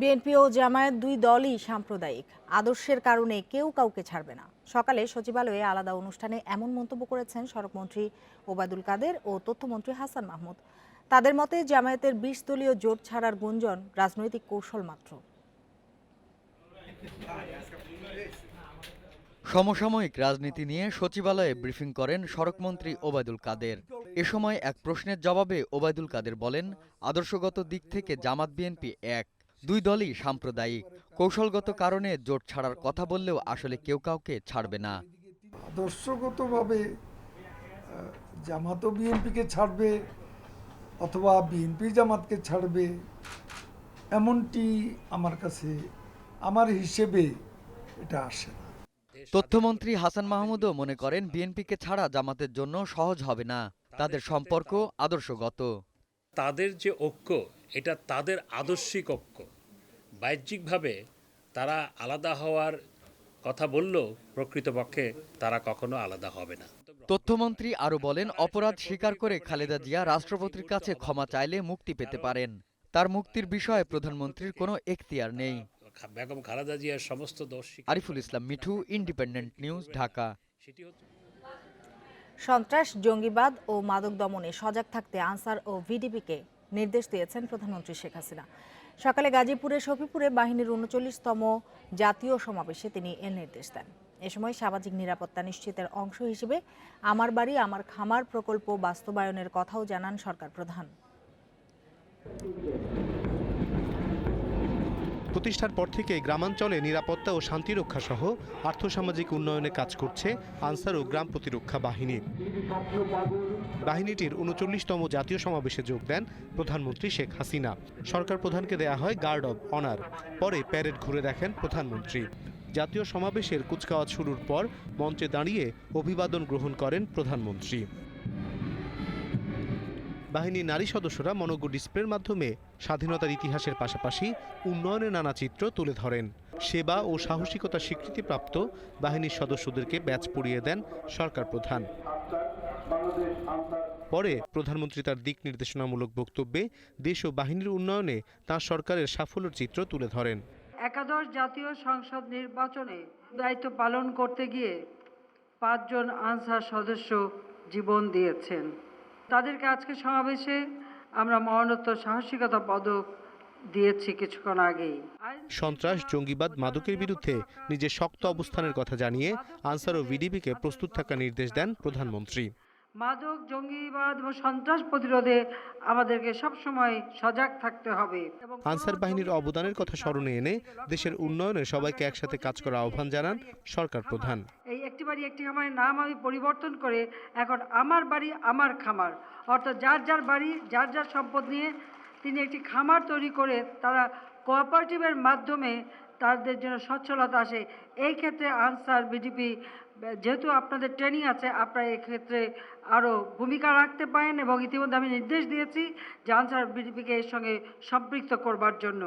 BNP ও জামায়াত দুই দলই সাম্প্রদায়িক। আদর্শের কারণে কেউ কাউকে ছাড়বে না। সকালে সচিবালয়ে আলাদা অনুষ্ঠানে এমন মন্তব্য করেছেন সড়কমন্ত্রী ওবায়দুল কাদের ও তথ্যমন্ত্রী হাসান মাহমুদ। তাদের মতে, জামায়াতের বিশ দলীয় জোট ছাড়ার গুঞ্জন রাজনৈতিক কৌশল মাত্র। সমসাময়িক রাজনীতি নিয়ে সচিবালয়ে ব্রিফিং করেন সড়কমন্ত্রী ওবায়দুল কাদের। এ সময় এক প্রশ্নের জবাবে ওবায়দুল কাদের বলেন, আদর্শগত দিক থেকে জামাত বিএনপি এক। দুই দলই সাম্প্রদায়িক। কৌশলগত কারণে জোট ছাড়ার কথা বললেও আসলে কেউ কাউকে ছাড়বে না। আদর্শগতভাবে জামাতও বিএনপিকে ছাড়বে অথবা বিএনপি জামাতকে ছাড়বে এমনটি আমার কাছে আমার হিসেবে এটা আসে না। তথ্যমন্ত্রী হাসান মাহমুদও মনে করেন বিএনপিকে ছাড়া জামাতের জন্য সহজ হবে না। তাদের সম্পর্ক আদর্শগত। তাদের যে ঐক্য এটা তাদের আদর্শিক ঐক্য। বাহ্যিকভাবে তারা আলাদা হওয়ার কথা বললেও প্রকৃতপক্ষে তারা কখনো আলাদা হবে না। তথ্যমন্ত্রী আরও বলেন অপরাধ স্বীকার করে খালেদা জিয়া রাষ্ট্রপতির কাছে ক্ষমা চাইলে মুক্তি পেতে পারেন। তার মুক্তির বিষয়ে প্রধানমন্ত্রীর কোনো এখতিয়ার নেই। বেগম খালেদা জিয়ার সমস্ত দোষ আরিফুল ইসলাম মিঠু ইন্ডিপেন্ডেন্ট নিউজ ঢাকা। সন্ত্রাস জঙ্গিবাদ ও মাদক দমনে সজাগ থাকতে আনসার ও ভিডিপিকে নির্দেশ দিয়েছেন প্রধানমন্ত্রী শেখ হাসিনা। সকালে গাজীপুরের সফিপুরে বাহিনীর উনচল্লিশতম জাতীয় সমাবেশে তিনি এর নির্দেশ দেন। এ সময় সামাজিক নিরাপত্তা নিশ্চিতের অংশ হিসেবে আমার বাড়ি, আমার খামার প্রকল্প বাস্তবায়নের কথাও জানান সরকার প্রধান। প্রতিষ্ঠার পর থেকে গ্রামাঞ্চলে নিরাপত্তা ও শান্তিরক্ষা সহ আর্থসামাজিক উন্নয়নে কাজ করছে আনসার ও গ্রাম প্রতিরক্ষা বাহিনী। বাহিনীটির উনচল্লিশতম জাতীয় সমাবেশে যোগ দেন প্রধানমন্ত্রী শেখ হাসিনা। সরকার প্রধানকে দেয়া হয় গার্ড অব অনার। পরে প্যারেড ঘুরে দেখেন প্রধানমন্ত্রী। জাতীয় সমাবেশের কুচকাওয়াজ শুরুর পর মঞ্চে দাঁড়িয়ে অভিবাদন গ্রহণ করেন প্রধানমন্ত্রী। বাহিনীর নারী সদস্যরা মনোজ্ঞ ডিসপ্লের মাধ্যমে স্বাধীনতার ইতিহাসের পাশাপাশি উন্নয়নের নানা চিত্র তুলে ধরেন। সেবা ও সাহসিকতা স্বীকৃতিপ্রাপ্ত বাহিনীর সদস্যদেরকে ব্যাচ পরিয়ে দেন সরকার প্রধান। পরে প্রধানমন্ত্রী তার দিক নির্দেশনামূলক বক্তব্যে দেশ ও বাহিনীর উন্নয়নে তাঁর সরকারের সাফল্যের চিত্র তুলে ধরেন। একাদশ জাতীয় সংসদ নির্বাচনে দায়িত্ব পালন করতে গিয়ে পাঁচজন আনসার সদস্য জীবন দিয়েছেন। তাদেরকে আজকে সমাবেশে আমরা মরণোত্তর সাহসিকতা পদক দিয়েছি কিছুক্ষণ আগেই। সন্ত্রাস, জঙ্গিবাদ, মাদকের বিরুদ্ধে নিজের শক্ত অবস্থানের কথা জানিয়ে আনসার ও ভিডিপিকে প্রস্তুত থাকার নির্দেশ দেন প্রধানমন্ত্রী। মাদক জঙ্গিবাদ এবং সন্ত্রাস প্রতিরোধে আমাদেরকে সবসময় সজাগ থাকতে হবে। আনসার বাহিনীর অবদানের কথা স্মরণে এনে দেশের উন্নয়নে সবাইকে একসাথে কাজ করার আহ্বান জানান সরকার প্রধান। এই একটি বাড়ি একটি খামারের নাম আমি পরিবর্তন করে এখন আমার বাড়ি আমার খামার। অর্থাৎ যার যার বাড়ি যার যার সম্পদ নিয়ে তিনি একটি খামার তৈরি করে তারা কোঅপারেটিভের মাধ্যমে তাদের জন্য সচ্ছলতা আসে। এই ক্ষেত্রে আনসার, বিডিপি, যেহেতু আপনাদের ট্রেনিং আছে, আপনারা ক্ষেত্রে আরও ভূমিকা রাখতে পারেন এবং ইতিমধ্যে আমি নির্দেশ দিয়েছি যে আনসার, বিডিপিকে এর সঙ্গে সম্পৃক্ত করবার জন্য।